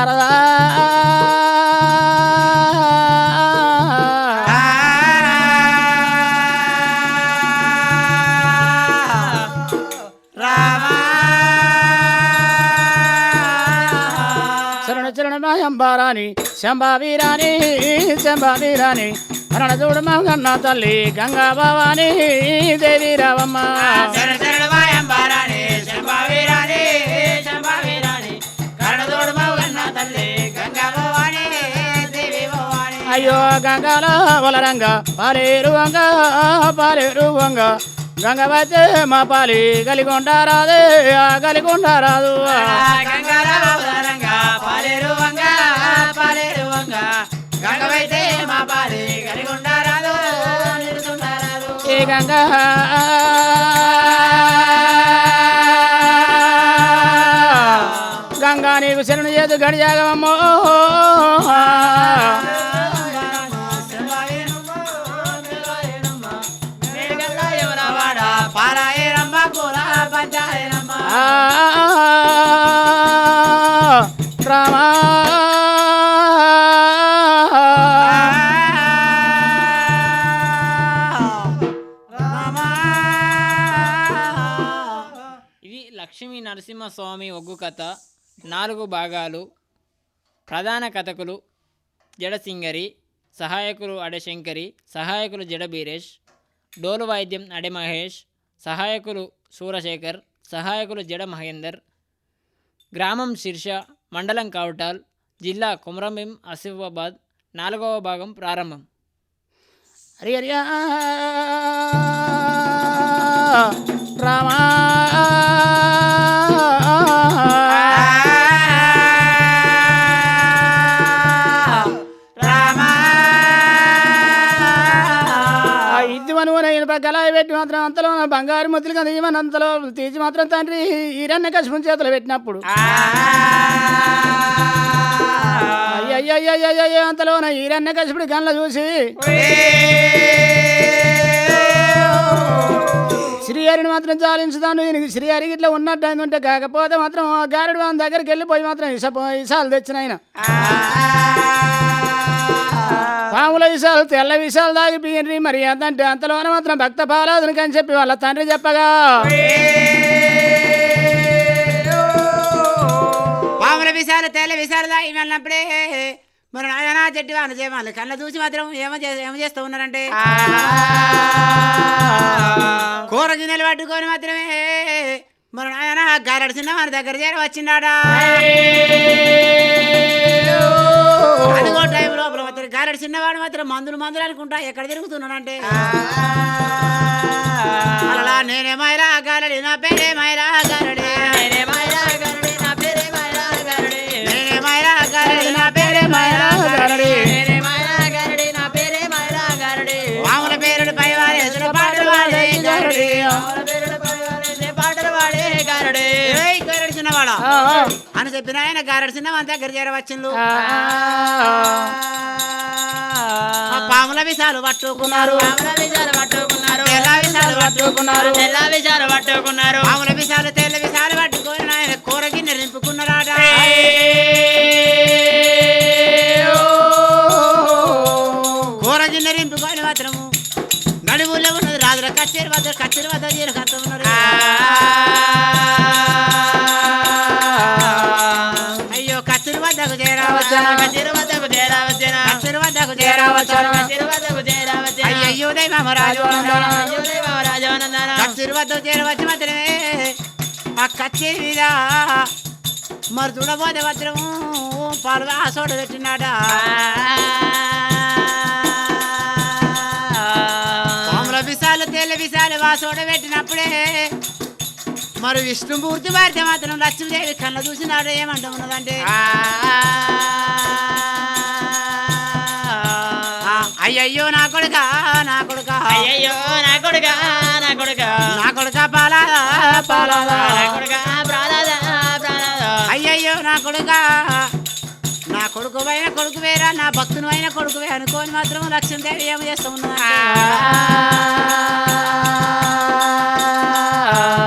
శారదా శరణ చరణ మాయంబారాని శంభావీరాని శంభావీరాని మరణ చూడు మగన్న తల్లి గంగా భవాని దేవి రావమ్మ అయ్యో గంగాల వలరంగ పాలేరు వంగ పాలేరు వంగ గంగవతే మా పాలి కలిగొండారాదే ఆ కలిగొండారాదు గంగాల అవతారంగా పాలేరు వంగ పాలేరు వంగ గంగవైతే మా పాలి కలిగుండారాదు నిలుచుండారాదు ఈ గంగా? గంగా నీకు శరణు చేతు గడియాగమమ్మో రామా. ఇది లక్ష్మీ నరసింహస్వామి ఒగ్గు కథ. నాలుగు భాగాలు. ప్రధాన కథకులు జడసింగరి సహాయకులు అడశంకరి సహాయకులు జడ బీరేష్ డోలు వాయిద్యం అడె మహేష్ సహాయకులు సూరశేఖర్ సహాయకులు జడ మహేందర్ గ్రామం శీర్ష మండలం కావటాల్ జిల్లా కుమరంభీం ఆసిఫాబాద్ నాలుగవ భాగం ప్రారంభం. హరి హరి రామా గలాయి పెట్టి మాత్రం అంతలో బంగారు ముద్దులు కందిమని అంతలో తీసి మాత్రం తండ్రి ఈరన్న కశ్మం చేతులు పెట్టినప్పుడు. అయ్యయ్యయ్యయ్యయ్య అంతలోన ఈరన్న కశ్ముడి గన్ల చూసి శ్రీహరిని మాత్రం చాలించుతాను ఈయనకి శ్రీహరి ఇట్లా ఉన్నట్టు అనుకుంటే కాకపోతే మాత్రం గారుడు వాని దగ్గరికి వెళ్ళిపోయి మాత్రం ఇస ఇసాలు తెచ్చిన ఆయన పాముల విషాలు తెల్ల విషాలు దాగిపోయినరి మరి ఎంతంటే అంతలోన మాత్రం భక్త పాలాదునికి అని చెప్పి వాళ్ళ తండ్రి చెప్పగా. పాముల విషాలు తెల్ల విషాలు దాగి వెళ్ళినప్పుడే మరి నాయన చెట్టు వాళ్ళు చేయమని కళ్ళ చూసి మాత్రం ఏమో ఏమో చేస్తూ ఉన్నారంటే? కూర గిన్నెలు పట్టుకొని మాత్రమే మరి నాయన గారడు చిన్న మన దగ్గర చేరి వచ్చిందాడా అదిగో టైం లోపల మాత్రం గారడు చిన్నవాడు మాత్రం మందులు మందులు అనుకుంటా ఎక్కడ తిరుగుతున్నాడంటే? అలా నేనే మైరా గారడి నా పేరే మైరా గారడి. నేనే మైరా గారడి నా పేరే మైరా గారడి. నేనే మైరా గారడి నా పేరే మైరా గారడి. నేనే మైరా గారడి నా పేరే మైరా గారడి. వాముల పేరుడు పై అని చెప్పిన ఆయన గారడి మన దగ్గర చేరవచ్చిండు. పాముల విషాలు పట్టుకున్నారు. పట్టుకున్నారు. తెల్ల విషాలు పట్టుకున్నారు. తెల్ల విషాలు పట్టుకున్నారు. పాముల విషాలు తెల్ల విషాలు పట్టుకొని ఆయన కూర గిన్నె నింపుకున్నారాట. కూర గిన్నె నింపుకొని మాత్రము నడువుల్లో ఉన్నది రాజుల కచ్చేరి వద్ద కచ్చేరి వద్ద ఉన్నారు అయ్యయ్యో రాజవనందన కచ్చేరి వద్దకు చేరవచ్చు మాత్రమే. ఆ కచ్చేరి మీద మరి చూడబోతే పాలు పెట్టినాడ? పాముల విశాలు తెల్ల విశాలు ఆ సోడ పెట్టినప్పుడే మరి విష్ణుమూర్తి వారితే మాత్రం లక్ష్మీదేవి కళ్ళ చూసినాడు ఏమంటా ఉన్నదంటే? అయ్యయ్యో నా కొడుక నా కొడుక. అయ్యయ్యో నా కొడుక నా కొడుక. నా కొడుక పాలాదా పాలాదా. నా కొడుక అయ్యయ్యో నా కొడుక. నా కొడుకు అయిన కొడుకు వేరా నా భక్తును అయిన కొడుకువే అనుకోని మాత్రం లక్ష్మీదేవి ఏమి చేస్తూ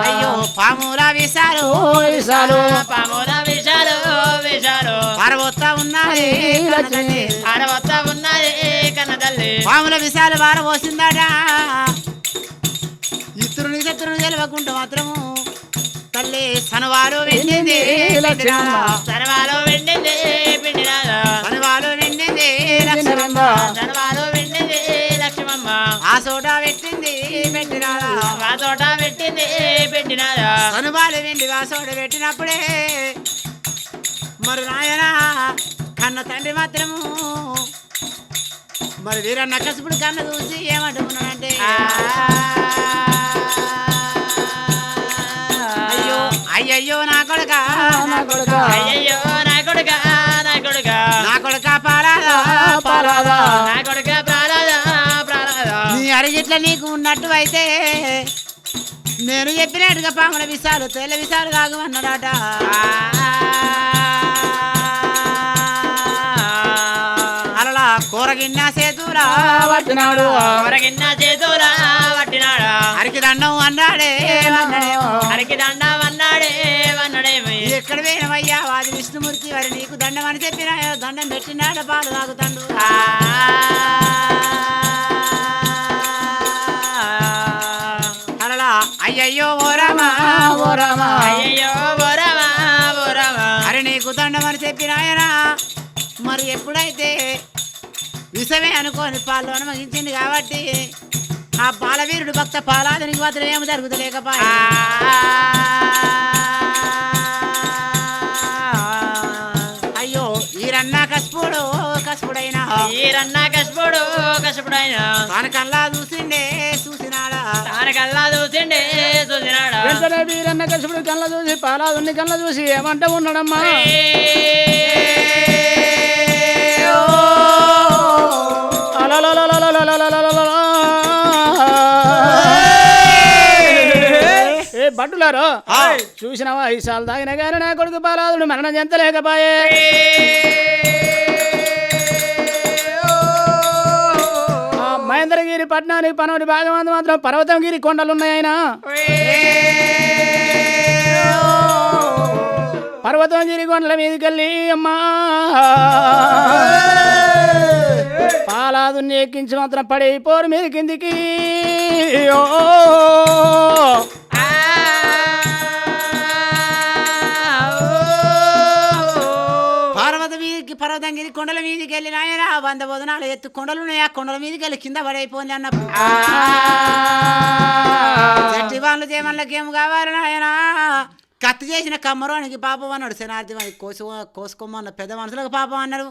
అయ్యో పాముల విశాలు విశాలు పాముల పర్వత లక్ష్మి ఆడ వస్తా ఉన్నది కన్న తల్లి పాముల విశాల వార పోసిందాట. ఇతరు శత్రుని తెలవకుంట మాత్రము తల్లి సనవారు వెళ్ళింది సనవారు వెళ్ళింది సనవారు వెళ్ళింది లక్ష్మమ్మ. వెళ్ళింది లక్ష్మమ్మ. ఆ చోట పెట్టింది పెట్టినారా ఆ చోట పెట్టింది పెట్టినారా సనుబాలు వెళ్ళి ఆ చోట పెట్టినప్పుడే మరు నాయనా కన్న తండ్రి మాత్రము మరి వీరన్న కసుపుడు కన్న చూసి ఏమంటున్నాడంటే? అయ్యో అయ్యయ్యో నా కొడుక. నా కొడుక. అయ్యయ్యో నా కొడుక నా కొడుక. నా కొడుక పారాదా పారాదా. నా కొడుక ప్రాణాదా ప్రాణాదా నీ అడిగిట్ల నీకు ఉన్నట్టు అయితే నేను చెప్పినట్టుగా పాముల విసాలు తెల్ల విసాలు కాగమన్నాడట కూరగిన్న సేతురా పట్టినాడు. వరగిన్న చేతులా పట్టినాడా. అరికి దండం అన్నాడే. అరికి దండం అన్నాడే అన్నాడేమి ఎక్కడ పోయినవయ్యా? వాది విష్ణుమూర్తి వారి నీకు దండం అని చెప్పిన దండం పెట్టినాడ పాలు తాగుతాడు. అలా అయ్యయ్యో ఓ రామా ఓ రామా. అయ్యయ్యో బోరమా బోరమా అరే నీకు దండం అని చెప్పిన ఆయన మరి ఎప్పుడైతే విషమే అనుకోని పాలు అనుమగించింది కాబట్టి ఆ బాలవీరుడు భక్త పాలాదునికి మాత్రం ఏమి జరుగుతలేకపోయా అయ్యో ఈరన్నా కసుపుడు కసుపుడైనా. ఈరన్న కష్టపడు కష్టపడైన తాను కల్లా చూసిండే చూసినాడా? తానకల్లా చూసిండే చూసినాడా? వెంటనే వీరన్న కసుపుడు కళ్ళ చూసి పాలాదుని కళ్ళ చూసి ఏమంట ఉన్నాడమ్మా? బట్టులారో చూసినావా? ఈ సార్లు తాగిన కానీ నా కొడుకు పాలాదుడు మరణం చెంతలేకపోయే. ఆ మహేంద్రగిరి పట్టణానికి పనోడి భాగమంది మాత్రం పర్వతంగిరి ఆయన పర్వతంగిరి కొండల మీదకి వెళ్ళి అమ్మా. పాలాదుని ఎక్కించి మాత్రం పడిపోరు మీద కిందికి. ఓ. కొండల మీదకి వెళ్ళి నాయన వంద బోధనాలు ఎత్తు కొండలు ఉన్నాయి. ఆ కొండల మీదకి వెళ్ళి కింద పడైపోయింది అన్నప్పుడు. చెట్టి వాళ్ళు చేయమల్లకి ఏం కావాలి నాయన. కత్తి చేసిన కమ్మరోనికి పాపం అన్నాడు. శనార్థి కోసు కోసుకోమన్న పెద్ద మనుషులకు పాపం అన్నాడు.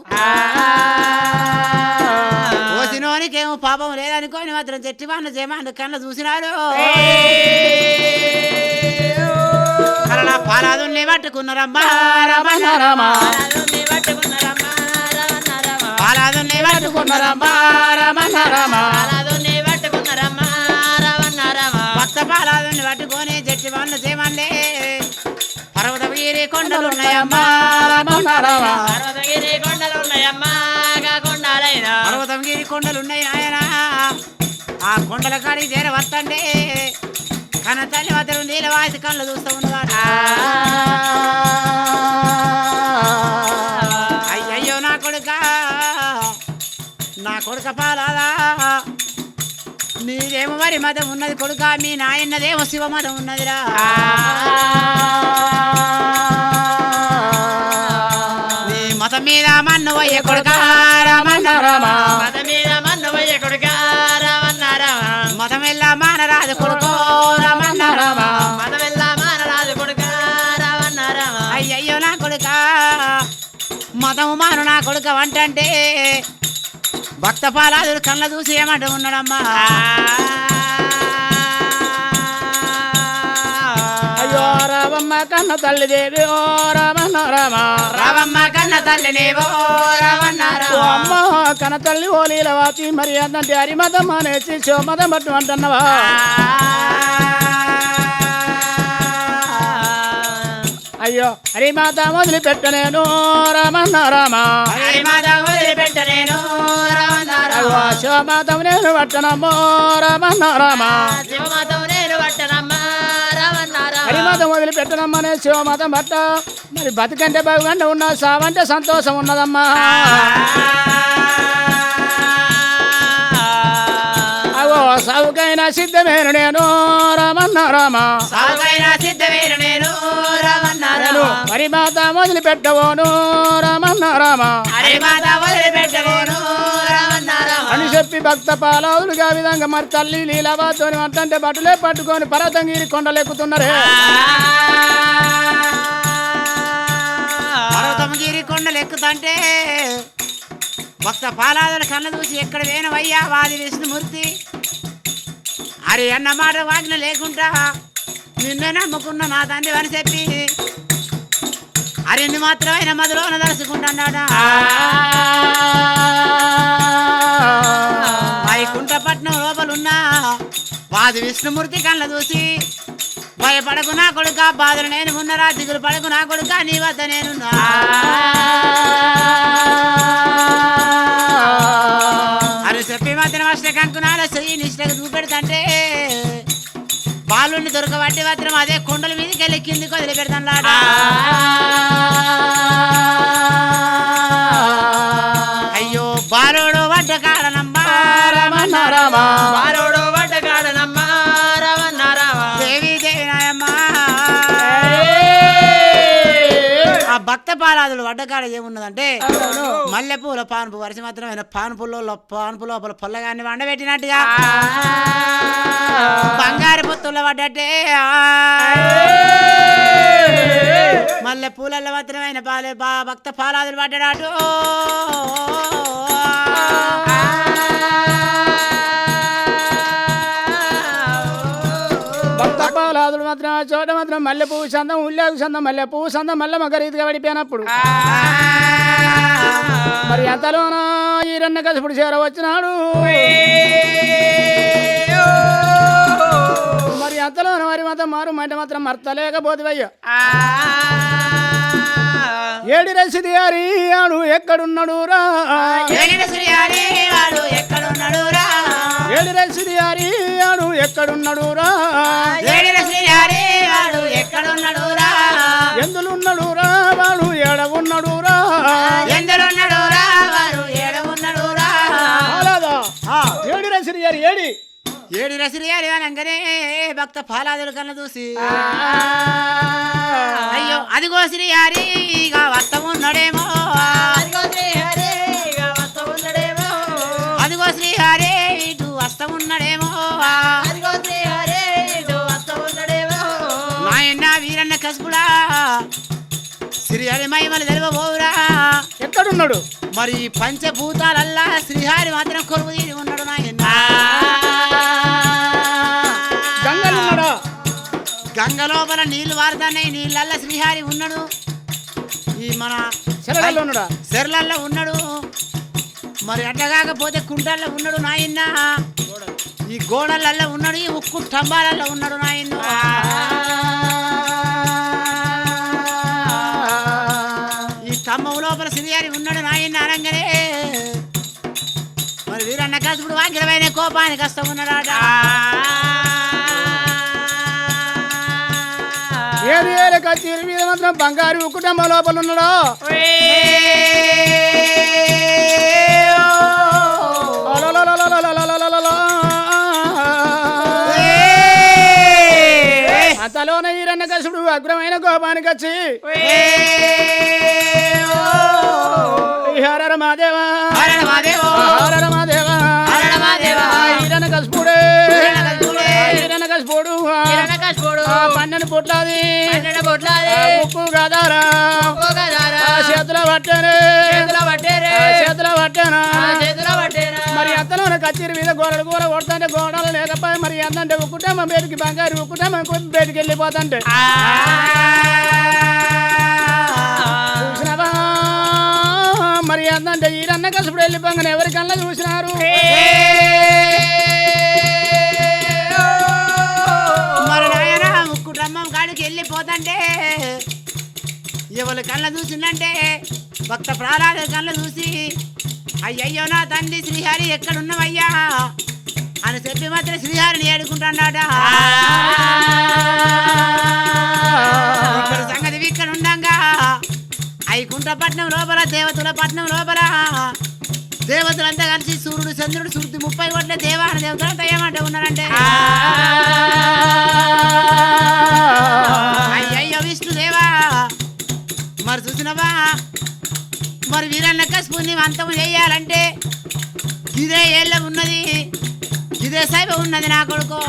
కోసినోనికి ఏమో పాపం లేదనుకోని మాత్రం చెట్టి వాళ్ళు చేయమన్న కళ్ళ చూసినాడు అలా పాలాదుల్ని పట్టుకున్నారమ్మా రమణ రామా పట్టుకున్నారమ్మా రమణ రమ పాలాదుని పట్టుకున్నారమ్మా. భక్త పాలాదుని పట్టుకొని చెట్టి వాళ్ళు చేయమండే పర్వతగిరి కొండలు ఉన్నాయమ్మా పర్వతగిరి కొండలు ఉన్నాయమ్మా కాకుండాలైనా పర్వతంగిరి కొండలు ఉన్నాయి ఆయన ఆ కొండల కాడికి చేర వస్తండే కన తల్లి మాత్రం నీళ్ళ వాసి కళ్ళు చూస్తూ ఉన్నవాడు. నా కొడుక పాలాదా నీదేమో మరి మతం ఉన్నది కొడుక మీ నాయన్నదేమో శివ మతం ఉన్నదిరా. నీ మతం మీద మన్ను అయ్యే కొడుక రమ. మత మీద కొడుక రమణ రమ. మతం వెళ్ళా మానరాదు కొడుకో రమణ రమ. మత వెళ్ళ మానరాజు కొడుక రమణ రమ. అయ్యయ్యో నా కొడుక. మతము మాను నా కొడుక వంటంటే భక్త పాలాదుడు కళ్ళ చూసి ఏమంటూ ఉన్నాడమ్మా? అయ్యో రామమ్మ కన్న తల్లి దేవి ఓ రామన్న రామ. రావమ్మ కన్న తల్లినేవో రమణ ఓ అమ్మ కన్న తల్లి ఓ లీలవాతి మరి అదంటే హరిమతం అనేసి శివమతం పట్టు అంటున్నవా? అయ్యో హరిమాత మొదలు పెట్టనేను రామన్న రామ. హరిమాత వదిలిపెట్టనేను శివమాతం నేను పట్టణమ్మో రమన్న రామ శివమాతం నేను పట్టణమ్మా హరిమాతం నేను శివమాతం పట్ట. మరి బతికంటే బాగుండా ఉన్నా సావంటే సంతోషం ఉన్నదమ్మా. అవో సిద్ధమేను నేను రామన్న రామ సావుకైనా సిద్ధమేను నేను రామన్న రామ హరిమాత వదిలిపెట్టవోను రామన్న రామ చెప్పి భక్త పాలవులుగా విధంగా మరి తల్లి లీలాబాతోని అంతంటే బట్టలే పట్టుకొని పర్వతంగిరి కొండలెక్కుతున్నారే. పర్వతమగిరి కొండలు ఎక్కుతంటే భక్త పాలాదుల కళ్ళ చూసి ఎక్కడ వేనవయ్యా వాది విష్ణుమూర్తి? అరే అన్న మాట వాజ్ఞ లేకుండా నిన్నే నమ్ముకున్న నా తండ్రి అని చెప్పి అరెన్ని మాత్రమైన మదిలోన దలుచుకుంటున్నాడా వైకుంఠపట్నం లోపలున్నా. వాది విష్ణుమూర్తి కళ్ళ చూసి భయపడకు నా కొడుక బాధలు నేను ఉన్నరా దిగులు పడకు నా కొడుక నీ వద్ద నేనున్నా. అని చెప్పి మాత్రం అష్ట కంకునాల చెయ్యి నిష్టకు చూపెడతంటే బాలుని దొరకబట్టి మాత్రం అదే కొండల మీదకి వెళ్ళి కిందికి వదిలి పెడతాను భక్త పాలాదులు వడ్డకాడ ఏమున్నదంటే మల్లెపూల పానుపు వరుస మాత్రమైన పానుపులో పానుపు లోపల పొల్లగాన్ని వండబెట్టినట్టుగా. బంగారు పొత్తుల పడ్డట్టే ఆ. మల్లె పూలల్లో మాత్రమైన పాలే బా- భక్త పాలాదులు పడ్డాడు పాలాదులు మాత్రం ఆ చోట మాత్రం మల్లెపూ చందం ఉల్లాగు చందం మల్లెపూ చందం మల్ల మగరీతిగా పడిపోయినప్పుడు మరి అంతలోన ఈ రెండు కసిపుడు చేరవచ్చినాడు మరి ఎంతలోన మరి మాత్రం మారు మంట మాత్రం మర్తలేకపోతివయ్యా ఏడి రసిది అరియాడు ఎక్కడున్నాడు రా ఏడి రసిది అరి ఆడు ఎక్కడున్నాడు రా? ఎక్కడున్నాడు రా? ఎందులున్నాడు రా? వాడు ఏడవున్నాడు రా? ఎందులున్నాడు రా? వాడు ఏడవున్నాడు రా? అలాదా ఏడి ఏడి? ఏడు రసిరియాలి అనగానే భక్త పాలాదుల కన్న చూసి. అయ్యో అదిగో శ్రీహరి ఇక వస్త ఉన్నాడేమో అదిగో శ్రీహరి శ్రీహరి మహిమలు తెలియబోవురా ఎక్కడున్నాడు? మరి పంచభూతాలల్లా శ్రీహరి మాత్రం కొలువు తీరి ఉన్నాడు? గంగలున్నాడా గంగ లోపల నీళ్ళు వారుతున్నాయి నీళ్ళల్లో శ్రీహరి ఉన్నాడు. ఈ మన చెరగల్లో ఉన్నాడా? సెర్లల్లో ఉన్నాడు. మరి అట్లా కాకపోతే కుంటల్లో ఉన్నాడు నాయన్న ఈ గోడలల్లో ఉన్నాడు ఈ ఉక్కు స్తంభాలలో ఉన్నాడు నాయన్న ఇప్పుడు వాక్యమైన కోపానికి వస్తా ఉన్నాడా బంగారు కుటుంబ లోపల ఉన్నాడు? అంతలోన ఈరన్న అగ్రమైన కోపానికి వచ్చి హర మహాదేవా. హర మహాదేవా. హర బొట్లాది. ముక్కు గదారా. చేతుల పట్టనే. చేతుల పట్టేనా. మరి అంతలోనే కచ్చిరి మీద గోడలు కూర కొడుతుంటే గోడలు లేకపోయి మరి ఎంతంటే కుటుంబం బయటికి బంగారు కుటుంబం బయటికి వెళ్ళిపోతుంటే. చూసినావా? మరి ఎంతంటే ఈరన్న కసుపుడు వెళ్ళిపోగానే ఎవరికన్నా చూసినారు? వెళ్ళిపోతంటే ఎవరి కళ్ళ చూసిందంటే? భక్త ప్రాణాల కళ్ళ చూసి అయ్యయ్యో నా తండ్రి శ్రీహరి ఎక్కడున్నవయ్యా? అని చెప్పి మాత్రం శ్రీహారిని ఏడుకుంటాడట సంగతి ఇక్కడ ఉండంగా. ఐకుంఠ పట్నం లోపల దేవతల పట్నం లోపల. దేవతలంతా కలిసి సూర్యుడు చంద్రుడు సుర్తి ముప్పై కోట్ల దేవాన దేవతలంతా ఏమంటే ఉన్నారంటే. అయ్యయ్యో విష్ణుదేవా మరి చూసినవా? మరి వీరన్న కసుపుని అంతం చేయాలంటే ఇదే ఏళ్ళ ఉన్నది ఇదే సైబ ఉన్నది నా కొడుకు.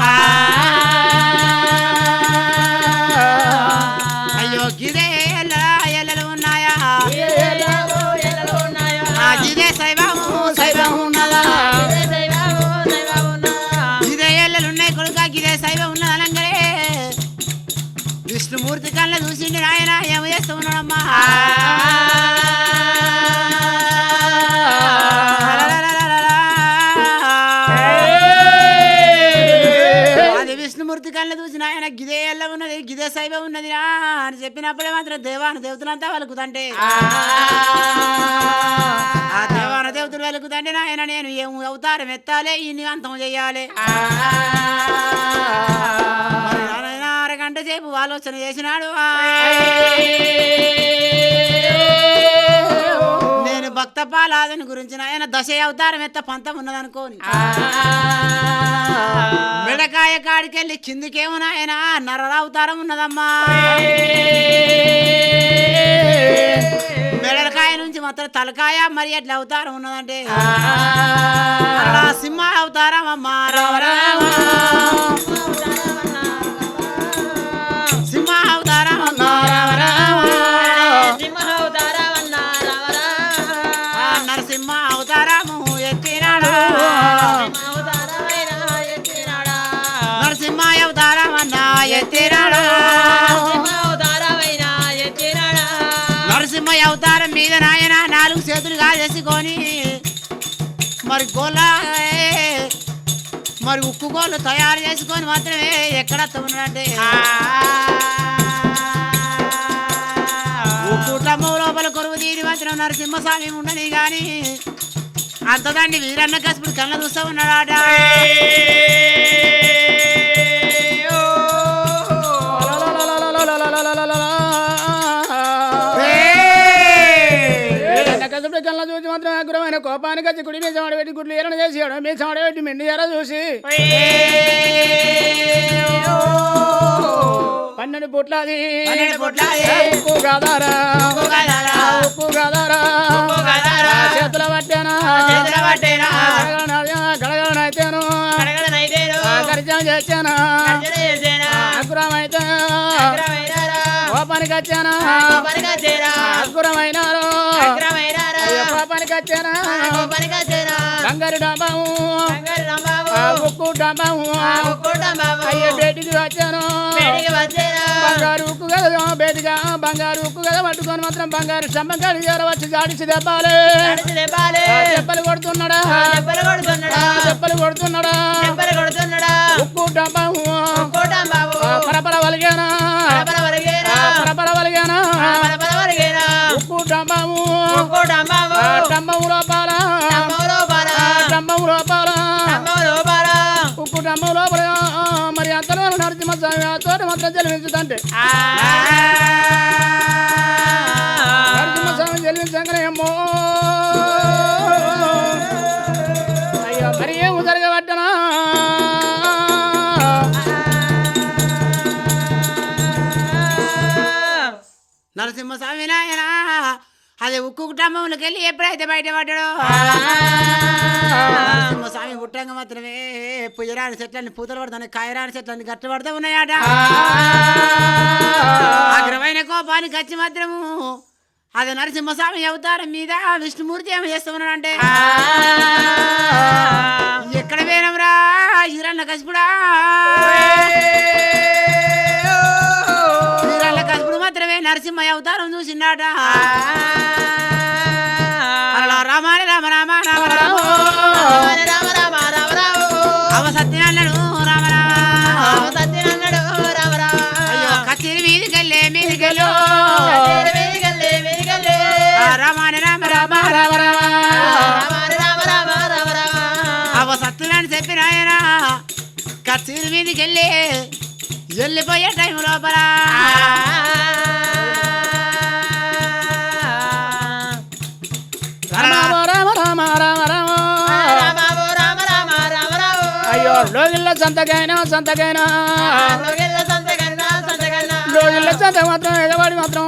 చూసిండి నాయన ఏమి చేస్తూ ఉన్నాడమ్మా అది విష్ణుమూర్తి కళ్ళ చూసిన ఆయన గిదే ఎల్ల ఉన్నది గిదే సైబ ఉన్నది అని చెప్పినప్పుడే మాత్రం దేవాన దేవతలంతా వెలుకుతంటే ఆ. దేవాన దేవతలు వెలుకుతంటే నాయన నేను ఏం అవతారం ఎత్తాలే ఇన్ని అంతం చెయ్యాలి అరగంట సేపు ఆలోచన చేసినాడు. నేను భక్త పాలాదని గురించి నాయన దశ అవతారం ఎత్త పంతం ఉన్నదనుకోని. మిడకాయ కాడికెళ్ళి కిందికేమో నాయన నరల అవతారం ఉన్నదమ్మా. మెడలకాయ నుంచి మాత్రం తలకాయ మరి ఎట్లా అవతారం ఉన్నదంటే. అలా సింహ అవతారం అమ్మా. రామ. మరి గోల మరి ఉక్కు గోళ్ళు తయారు చేసుకొని మాత్రమే ఎక్కడ ఉక్కుటమ్మ లోపల కొరువు తీరి మాత్రం నరసింహస్వామి ఉండని గాని అంతదాన్ని వీరన్న కసుపుడు కళ్ళ చూస్తా ఉన్నాడాట. చల్ల చూసి మాత్రం అగ్రమైన కోపానికి వచ్చి గుడి మీద పెట్టి గుడ్లు ఏరణ చేసేయడం. మీ పెట్టి మెండి ఎర చూసి. పన్నెండు పుట్లాది ఉప్పు గదారా. ఉప్పు చేతుల పట్టేనా. అగ్రమైతే. కోపానికి వచ్చానా. అగ్రమైనారు. కోపానికి వచ్చానా కోపనిగా చేరా బంగారు డాబాము బంగారు ఆ ఉక్కు డాబాము ఒక్కోటం బాబు అయ్యే బేటికి వచ్చాను. వేడికి వచ్చేరా? బంగారు ఉక్కు కదా బేటిగా. బంగారు ఉక్కు కదా పట్టుకొని మాత్రం బంగారు స్తంభం కాడి వచ్చి జాడిసి దెబ్బాలి. దెబ్బాలే. కొడుతున్నాడా? దెబ్బలు కొడుతున్నాడా? దెబ్బలు కొడుతున్నాడా? దెబ్బలు కొడుతున్నాడా? ఉక్కు డాబాము డమ్మవు లోపల డమ్మవు లోపల ఉప్పు డమ్మవు మరి అంతలో నరసింహస్వామి ఆ తోట మొత్తం చెల్లించుదంటే నరసింహస్వామి చెల్లించగానే ఏమో అయ్యో మరి ఏం జరగబట్టనా నరసింహస్వామి నాయనా. అది ఉక్కు కుటుంబంలోకి వెళ్ళి ఎప్పుడైతే బయటపడ్డాడో? నరసింహస్వామి పుట్టంగా మాత్రమే. పుయ్యరాని చెట్లన్నీ పూతలు పడుతున్నాయి కాయరాని చెట్లన్నీ గట్టు పడుతూ ఉన్నాయట. అగ్రమైన కోపానికి వచ్చి మాత్రము అది నరసింహస్వామి అవతారం మీద విష్ణుమూర్తి ఏమి చేస్తూ ఉన్నాడంటే ఎక్కడ పోయినవురా ఈరన్న కసిపుడా? నరసింహ అవతారం చూసిండాట అలా రామాని రామ రామ రామ రామ రామ రామ. రామ రామ అవ సత్యనారాయణుడు రామ రామ. సత్యనన్నాడు రామ రామ అయ్యో కత్తిరి మీదికెళ్ళే మీదికెళ్ళు వెలిగల్లే వెలిగల్లే ఆ రామ రామ రామ రామ రామ. రామ రామ రామ అవ సత్యనారాయణ చెప్పిన నాయన కచ్చీరి మీదకి వెళ్ళిపోయే టైం లోపల. లోగిళ్ళ సంతకైనా సంతకైనా. లోగిళ్ళ సంత మాత్రం ఎగబడి మాత్రం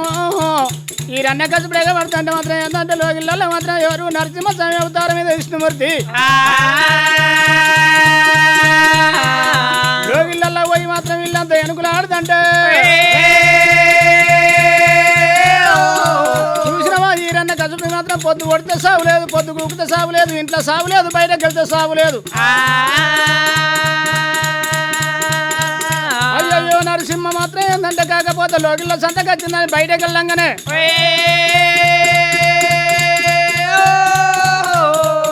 ఈ రన్న కసుపుడు ఎగబడుతుంటే మాత్రం ఏంటంటే లోగిళ్ళలో మాత్రం ఎవరు నరసింహస్వామి అవతారం మీద విష్ణుమూర్తి. లోగిళ్ళల్లో పోయి మాత్రం వీళ్ళంతా ఎనుకులు ఆడుతుంటే. సాగు లేదు పొద్దు కుక్కితే సాగు లేదు ఇంట్లో సాగు లేదు బయటకు వెళ్తే సాగు లేదు. అయ్యయ్యో నరసింహ మాత్రం ఏంటంటే కాకపోతే లోకిల్లో సంతకు వచ్చిందని బయటకు వెళ్ళంగానే.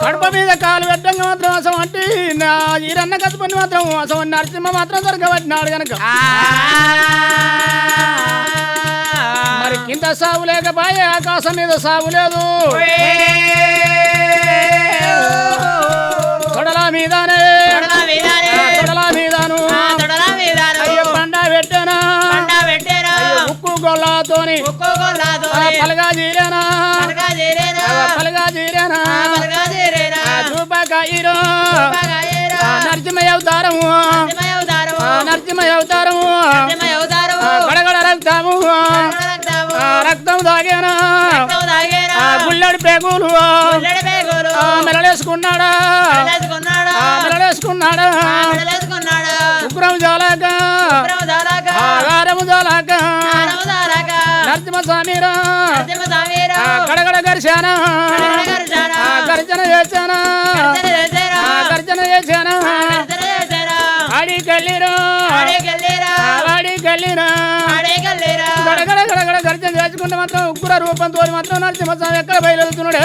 కడప మీద కాలు పెట్టంగా మాత్రం అసం అంటే నా ఈరన్న కసుపని మాత్రం అసం నరసింహ మాత్రం దొరకబట్టినాడు గనక. మరి కింద సాగు లేకపోయే ఆకాశం మీద సాగు లేదు. తొడల మీదనే. తొడల మీదనే. పండ పెట్టానా. ఉక్కు గొల్లతోని. పలగా జీరేనా? పలగా జీరేనా. నరసింహ అవతారము. నరసింహ అవతారము. రక్తం తాగేనా? గుల్లడి పేగులు మెలడేసుకున్నాడా మెలడేసుకున్నాడా. ఉగ్రం జాలాక. ఆగారము జాలాక. నరసింహ స్వామిరా. గడగడ గరిశానా గర్జన చేశానా గర్జన చేశానా గర్జన చేసేరా. ఆడికెళ్ళిరా గడగడ గడగడ గర్జన చేసుకుంటే మాత్రం ఉగ్ర రూపంతో మాత్రం నరసింహస్వామి ఎక్కడ బయలుదేరుతున్నాడు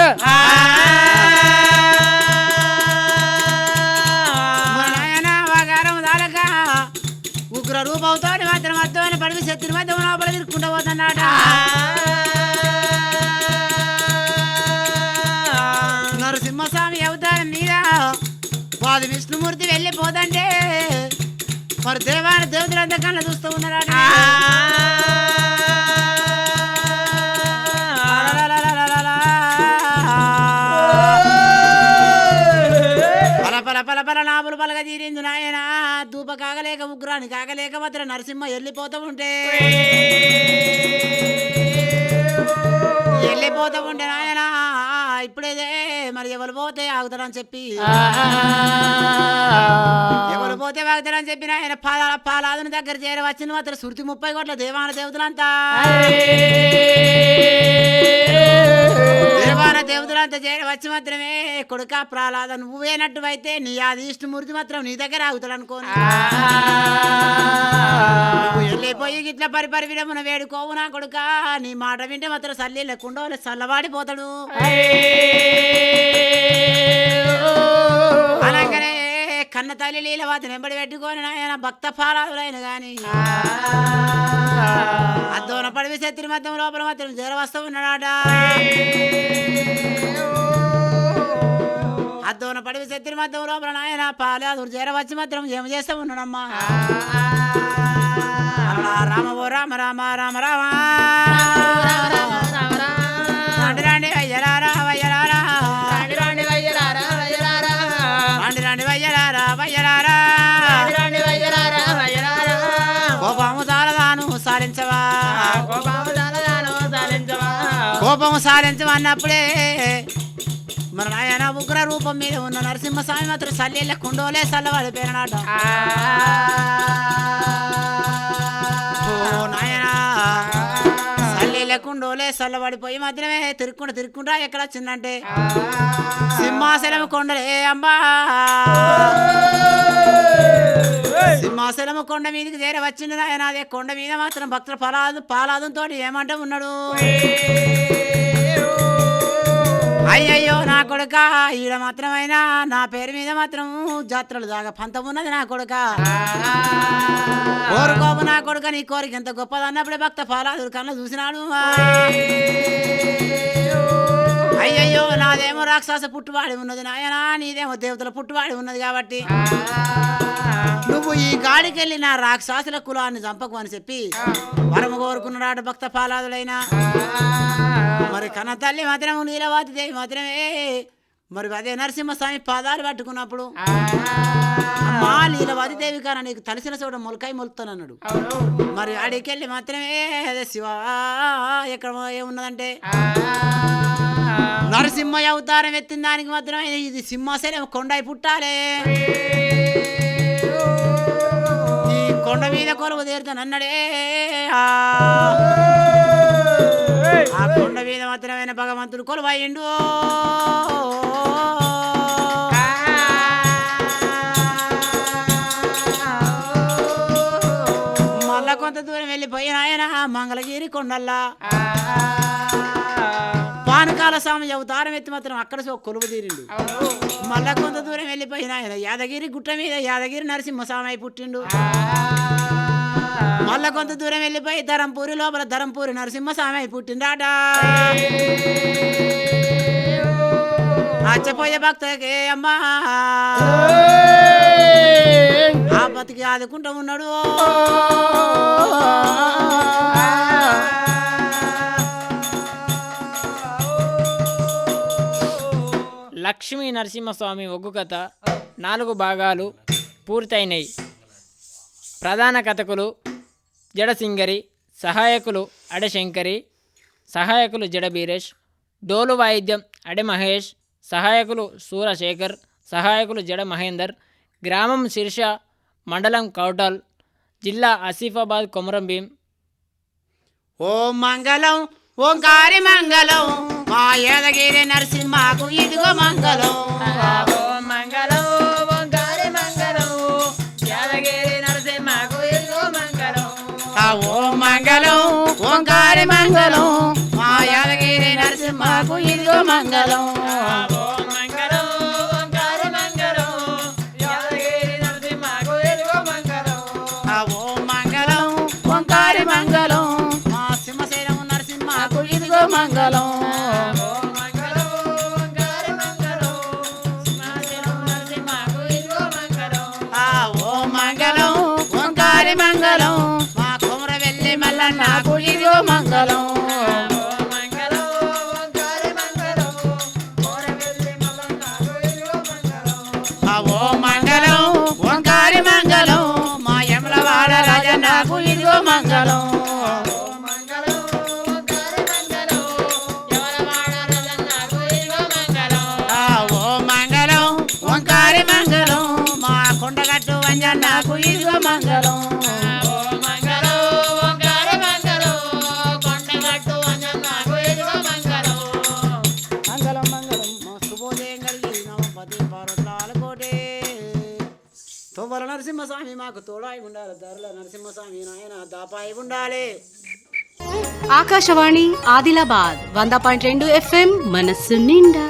ఉగ్ర రూపంతో మాత్రం అర్థమైన పడివి శత్రు మధ్య లోపల తిరుక్కుంటూ పోతున్నాడు నరసింహస్వామి అవతారం మీద వాది విష్ణుమూర్తి వెళ్ళిపోదంటే మరి దేవ కాగలేక కాగలేక మాత్రం నరసింహ వెళ్ళిపోతూ ఉంటే. వెళ్ళిపోతూ ఉంటే నాయన ఇప్పుడేదే మరి ఎవరు పోతే ఆగుతారని చెప్పి. ఎవరు పోతే ఆగుతారని చెప్పి నాయన పాలాదుని దగ్గర చేర వచ్చిన మాత్రం శృతి ముప్పై కోట్ల దేవాన దేవతలంతా. దేవాన దేవతలంతా చేరి వచ్చి మాత్రమే కొడుక ప్రహ్లాద నువ్వేనట్టు అయితే నీ ఆది ఇష్టమూర్తి మాత్రం నీ దగ్గర ఆగుతాడు అనుకోని నువ్వు వెళ్ళిపోయి ఇట్లా పరిపరి విడమున వేడుకోవు నా కొడుక. నీ మాట వింటే మాత్రం సల్లి లేకుండా చల్లవాడిపోతాడు. అనగానే కన్న తల్లి లీలవాత నెంబడి పెట్టుకొని నాయన భక్త పారాదులైన గాని. అద్దోన పడివి శత్రి మధ్యం లోపల మాత్రం జ్వర వస్తూ ఉన్నాడాట అద్దోన పడివి శత్రి మధ్యం లోపల నాయన. పాలాదు జ్వర వచ్చి మాత్రం ఏం చేస్తూ ఉన్నాడమ్మా? రామ ఓ రామ రామ రామ రామ. రండి రండి వయ్యరారా వయ్యరారా రాండి రాండి వయ్యరారా వయ్యరారా. రండి రండి వయ్యరారా వయ్యరారా రాండి రాండి వయ్యరారా వయ్యరారా. కోపము సారదాను సారించవా కోపము. కోపము సారించమన్నప్పుడే మన నాయన ఉగ్ర రూపం మీద ఉన్న నరసింహస్వామి మాత్రం సల్లెళ్ళ కుండోలే చల్లబడిపోయినాడు ఓ నాయనా సల్లెళ్ళ కుండోలే చల్లబడిపోయి మాత్రమే తిరుక్కుంటూ తిరుక్కుంటా ఎక్కడ వచ్చిందంటే? సింహాసనం కొండలే అమ్మా సింహాసనం కొండ మీదకి చేర వచ్చింది నాయన అదే కొండ మీద మాత్రం భక్తుల పలాదు పాలాదంతో ఏమంటే ఉన్నాడు? అయ్యయ్యో నా కొడుక ఈడ మాత్రమైనా నా పేరు మీద మాత్రం జాత్రలు దాకా పంతమున్నది నా కొడుక. కోరుకోపు నా కొడుక నీ కోరిక ఎంత గొప్పది అన్నప్పుడే భక్త పాలాదుడు కన్నా చూసినాడు. అయ్యయ్యో నాదేమో రాక్షస పుట్టువాడి ఉన్నది నాయనా నీదేమో దేవతల పుట్టువాడి ఉన్నది కాబట్టి. నువ్వు ఈ గాడికెళ్ళి నా రాక్షసుల కులాన్ని చంపకు అని చెప్పి వరము కోరుకున్నాడు భక్త పాలాదులైనా మరి కన్న తల్లి మాత్రం నీలవాతి దేవి మాత్రమే. మరి అదే నరసింహస్వామి పాదాలు పట్టుకున్నప్పుడు మా నీలవాతి దేవి కాన నీకు తలసిన చోట మొలకాయ మొలుతానన్నాడు. మరి ఆడికెళ్ళి మాత్రమే అదే శివ ఎక్కడ ఏమున్నదంటే? నరసింహ అవతారం ఎత్తిన దానికి మాత్రమే ఇది సింహాసనం కొండై పుట్టాలే. కొండ మీద కొలువు తీరుతాను అన్నడే ఆ. కొండ మీద మాత్రమే భగవంతుడు కొలువయ్యిండు. మళ్ళా కొంత దూరం వెళ్ళిపోయిన ఆయన మంగళగిరి కొండల్లా. పానకాల స్వామి అవతారం ఎత్తి మాత్రం అక్కడ సో కొలువు తీరిండు. మళ్ళా కొంత దూరం వెళ్ళిపోయిన ఆయన యాదగిరి గుట్ట మీద యాదగిరి నరసింహస్వామి అయి పుట్టిండు మళ్ళా కొంత దూరం వెళ్ళిపోయి ధరంపూరి లోపల ధరంపూరి నరసింహస్వామి అయి పుట్టిండాట అచ్చపోయే భక్తకే అమ్మా. ఆ బతికి ఆదుకుంటూ ఉన్నాడు. లక్ష్మీ నరసింహస్వామి ఒగ్గు కథ నాలుగు భాగాలు పూర్తయినాయి. ప్రధాన కథకులు జడసింగరి సహాయకులు అడశంకరి సహాయకులు జడ బీరేష్ డోలు వాయిద్యం అడె మహేష్ సహాయకులు సూరశేఖర్ సహాయకులు జడ మహేందర్ గ్రామం శిర్ష మండలం కౌటల్ జిల్లా ఆసిఫాబాద్ కొమరం భీం ఓం మంగళం ఓంకారి మంగళం. మా యాదగిరి నరసింహకు ఇదిగో మంగళం. ఓం మంగళం ఓంకారి మంగళం. యాదగిరి నరసింహకు ఇదిగో మంగళం. ఓం మంగళం ఓంకారి మంగళం. మా యాదగిరి నరసింహకు ఇదిగో మంగళం. నరసింహస్వామి మాకు తోడాయి ఉండాలి ధరల నరసింహస్వామి నాయన దాపాయి ఉండాలి. ఆకాశవాణి ఆదిలాబాద్ వంద పాయింట్ రెండు ఎఫ్ఎం మనస్సు నిండా.